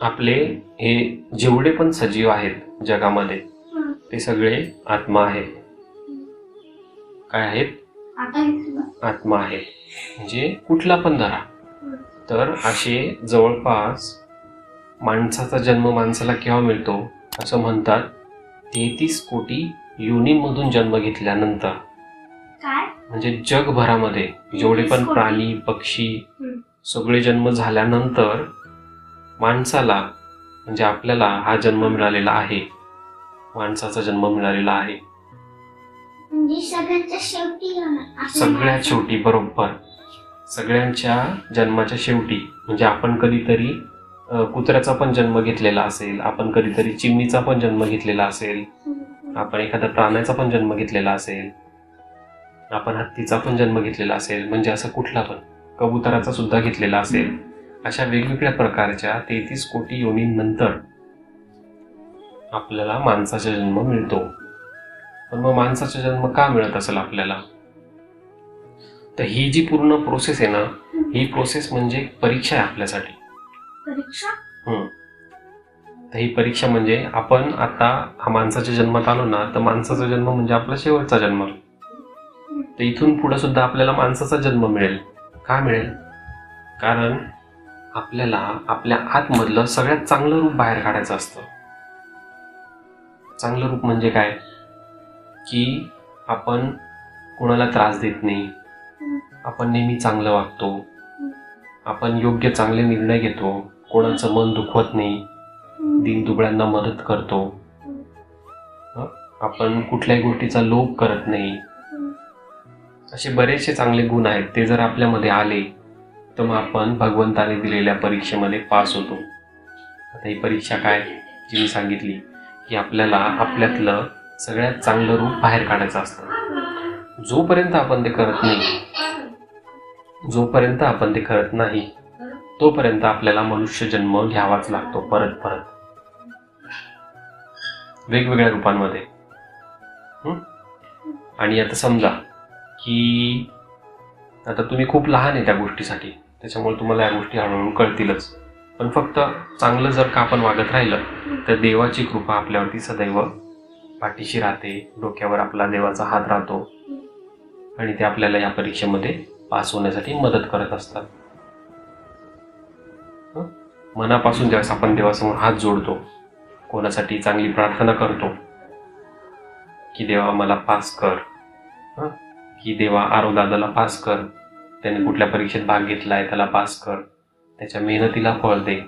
आपले हे जेवढे पण सजीव आहेत जगामध्ये. ते सगळे आत्मा आहेत काय आहेत. आत्मा आहेत म्हणजे कुठला पण धरा तर असे जवळपास माणसाचा जन्म माणसाला केव्हा मिळतो असं म्हणतात तेहतीस कोटी योनीमधून जन्म घेतल्यानंतर म्हणजे जगभरामध्ये जेवढे पण 33 कोटी. प्राणी पक्षी. सगळे जन्म झाल्यानंतर माणसाला म्हणजे आपल्याला हा जन्म मिळालेला आहे माणसाचा जन्म मिळालेला आहे म्हणजे सगळ्यांच्या शेवटी होणार. असं सगळ्यात. शेवटी बरोबर सगळ्यांच्या जन्माच्या शेवटी म्हणजे आपण कधीतरी अ, कुत्र्याचा पण जन्म घेतलेला असेल आपण कधीतरी चिमणीचा पण जन्म घेतलेला असेल. आपण एखाद्या प्राण्याचा पण जन्म घेतलेला असेल आपण हत्तीचा पण जन्म घेतलेला असेल म्हणजे असं कुठला पण कबुतराचा सुद्धा घेतलेला असेल अशा वेगवेगळ्या प्रकारच्या तेहतीस कोटी योनींनंतर आपल्याला माणसाचा जन्म मिळतो. पण मग माणसाचा जन्म का मिळत असेल आपल्याला? तर ही जी पूर्ण प्रोसेस आहे ना ही प्रोसेस म्हणजे परीक्षा आहे आपल्यासाठी. परीक्षा. तर ही परीक्षा म्हणजे आपण आता हा माणसाच्या जन्मात आलो ना तर माणसाचा जन्म म्हणजे आपला शेवटचा जन्म. तर इथून पुढे सुद्धा आपल्याला माणसाचा जन्म मिळेल. का मिळेल? कारण आपल्याला आपल्या आतमधलं सगळ्यात चांगलं रूप बाहेर काढायचं असतं. चांगलं रूप म्हणजे काय? की आपण कोणाला त्रास देत नाही. आपण नेहमी चांगलं वागतो. आपण योग्य चांगले निर्णय घेतो. कोणाचं मन दुखवत नाही. दिनदुबळ्यांना मदत करतो. आपण कुठल्याही गोष्टीचा लोभ करत नाही. असे बरेचसे चांगले गुण आहेत. ते जर आपल्यामध्ये आले तर मग आपण भगवंताने दिलेल्या परीक्षेमध्ये पास होतो. आता ही परीक्षा काय? जी मी सांगितली की आपल्याला आपल्यातलं सगळ्यात चांगलं रूप बाहेर काढायचं असतं. जोपर्यंत आपण ते करत नाही जोपर्यंत आपण ते करत नाही तोपर्यंत आपल्याला मनुष्य जन्म घ्यावाच लागतो परत परत. वेगवेगळ्या रूपांमध्ये. आणि आता समजा की आता तुम्ही खूप लहान आहे त्या गोष्टीसाठी. त्याच्यामुळे तुम्हाला या गोष्टी हळूहळू कळतीलच. पण फक्त चांगलं जर का आपण वागत राहिलं तर देवाची कृपा आपल्यावरती सदैव पाठीशी राहते. डोक्यावर आपला देवाचा हात राहतो. आणि ते आपल्याला या परीक्षेमध्ये पास होण्यासाठी मदत करत असतात. मनापासून ज्यावेळेस आपण देवासमोर हात जोडतो कोणासाठी चांगली प्रार्थना करतो की देवा मला पास कर. की देवा आरो दादाला पास कर. त्याने कुठल्या परीक्षेत भाग घेतलाय त्याला पास कर. त्याच्या मेहनतीला फळ दे.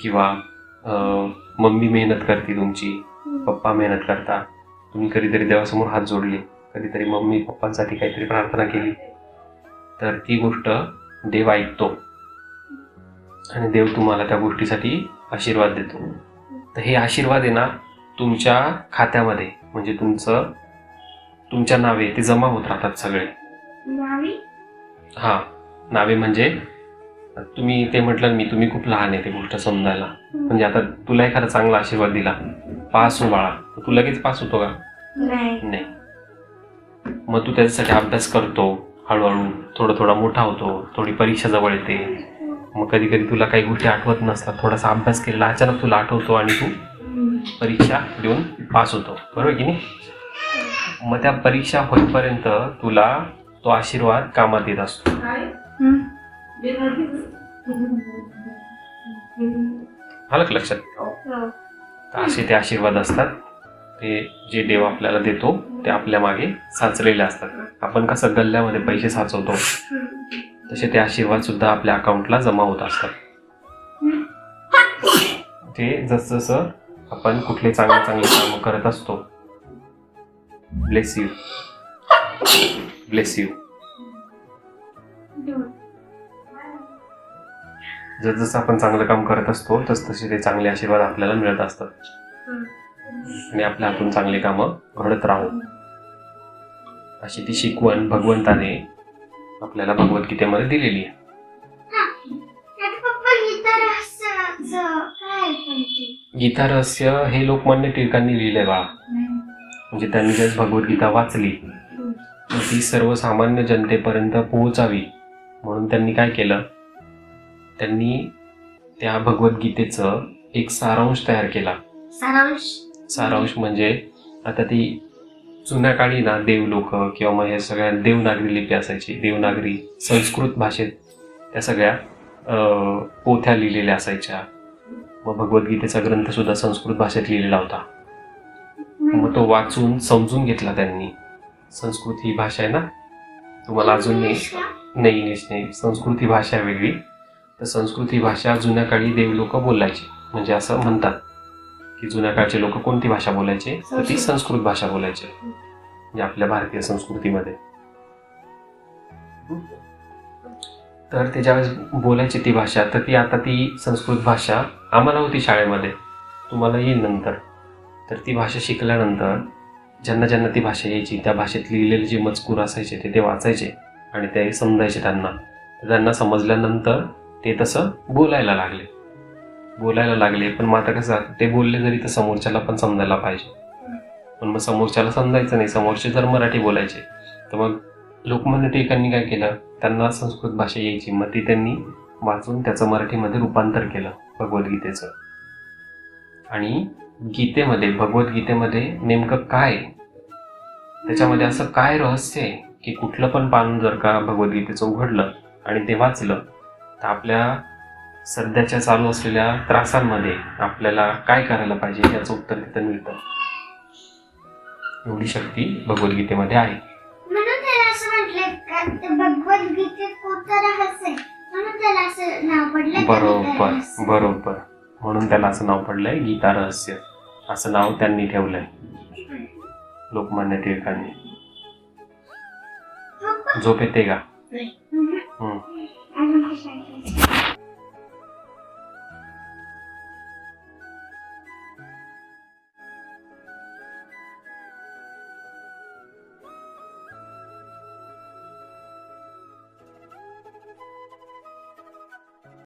किंवा मम्मी मेहनत करते तुमची पप्पा मेहनत करता. तुम्ही कधीतरी देवासमोर हात जोडले. कधीतरी मम्मी पप्पांसाठी काहीतरी प्रार्थना केली. तर ती गोष्ट देव ऐकतो. आणि देव तुम्हाला त्या गोष्टीसाठी आशीर्वाद देतो. तर हे आशीर्वाद आहे ना तुमच्या खात्यामध्ये. म्हणजे तुमचं तुमच्या नावे ते जमा होत राहतात सगळे. नावी? हा नावे म्हणजे? तुम्ही ते म्हटलं मी तुम्ही खूप लहान आहे ते गोष्ट समजायला. म्हणजे आता तुला एखादा चांगला आशीर्वाद दिला. पास हो बाळा. तर तू लगेच पास होतो का? नाही. नाही. मग तू त्याच्यासाठी अभ्यास करतो हळूहळू. थोडं थोडा मोठा होतो. थोडी परीक्षा जवळ येते. मग कधी कधी तुला काही गोष्टी आठवत नसतात. थोडासा अभ्यास केलेला अचानक तुला आठवतो आणि तू परीक्षा देऊन पास होतो. बरोबर की नाही? मग त्या परीक्षा होईपर्यंत तुला तो आशीर्वाद कामात येत असतो. आलं का लक्षात? तर असे ते आशीर्वाद असतात. ते जे देव आपल्याला देतो ते आपल्या मागे साचलेले असतात. आपण कसं गल्ल्यामध्ये पैसे साचवतो तसे ते आशीर्वाद सुद्धा आपल्या अकाउंटला जमा होत असतात. ते जसजसं आपण कुठले चांगले चांगले काम करत असतो ब्लेस यू ब्लेस यू जसजसं आपण चांगलं काम करत असतो तस तसे ते चांगले आशीर्वाद आपल्याला मिळत असतात. आणि आपल्या हातून चांगली कामं घडत राहू. अशी ती शिकवण भगवंताने आपल्याला भगवद्गीतेमध्ये दिलेली आहे. गीता रहस्य हे लोकमान्य टिळकांनी लिहिले बा. म्हणजे त्यांनी जर भगवद्गीता वाचली ती सर्वसामान्य जनतेपर्यंत पोहोचावी म्हणून त्यांनी काय केलं? त्यांनी त्या भगवद्गीतेचं एक सारांश तयार केला. सारांश? सारांश म्हणजे आता ती जुन्या काळी ना देव लोक किंवा मग हे सगळ्या देवनागरी लिपी असायची देवनागरी संस्कृत भाषेत त्या सगळ्या पोथ्या लिहिलेल्या असायच्या. मग भगवद्गीतेचा ग्रंथ सुद्धा संस्कृत भाषेत लिहिलेला होता. मग तो वाचून समजून घेतला त्यांनी. संस्कृत ही भाषा आहे ना? तुम्हाला अजून नाही. इंग्लिश? नाही संस्कृत ही भाषा वेगळी. तर संस्कृत ही भाषा जुन्या काळी देव लोक बोलायचे. म्हणजे असं म्हणतात की जुन्या काळचे लोक कोणती भाषा बोलायचे? तर ती संस्कृत. संस्कृत भाषा बोलायचे. म्हणजे आपल्या भारतीय संस्कृतीमध्ये. तर ते ज्यावेळेस बोलायची ती भाषा. तर ती आता ती संस्कृत भाषा आम्हाला होती शाळेमध्ये. तुम्हाला येईल नंतर. तर ती भाषा शिकल्यानंतर ज्यांना ज्यांना ती भाषा यायची त्या भाषेत लिहिलेले जे मजकूर असायचे ते ते वाचायचे आणि ते समजायचे त्यांना. त्यांना समजल्यानंतर ते तसं बोलायला लागले. बोलायला लागले पण मग आता कसं ते बोलले जरी तर समोरच्याला पण समजायला पाहिजे. पण मग समोरच्याला समजायचं नाही. समोरचे जर मराठी बोलायचे तर मग लोकमान्य टिळकांनी काय केलं? त्यांना संस्कृत भाषा यायची. मग ती त्यांनी वाचून त्याचं मराठीमध्ये रूपांतर केलं भगवद्गीतेचं. आणि गीतेमध्ये भगवद्गीतेमध्ये नेमकं काय आहे? त्याच्यामध्ये असं काय रहस्य आहे की कुठलं पण पान जर का भगवद्गीतेचं उघडलं आणि ते वाचलं तर आपल्या सध्याच्या चालू असलेल्या त्रासांमध्ये आपल्याला काय करायला पाहिजे याचं उत्तर तिथं मिळतं. एवढी शक्ती भगवद्गीतेमध्ये आहे. म्हणून त्याला असं म्हटलंय का ते भगवद्गीतेत कोणतं रहस्य आहे. म्हणून त्याला असं नाव पडलं का बरोबर. बरोबर. म्हणून त्याला असं नाव पडलंय गीता रहस्य. असं नाव त्यांनी ठेवलंय. लोकमान्य टिळकांनी? झोप येते का?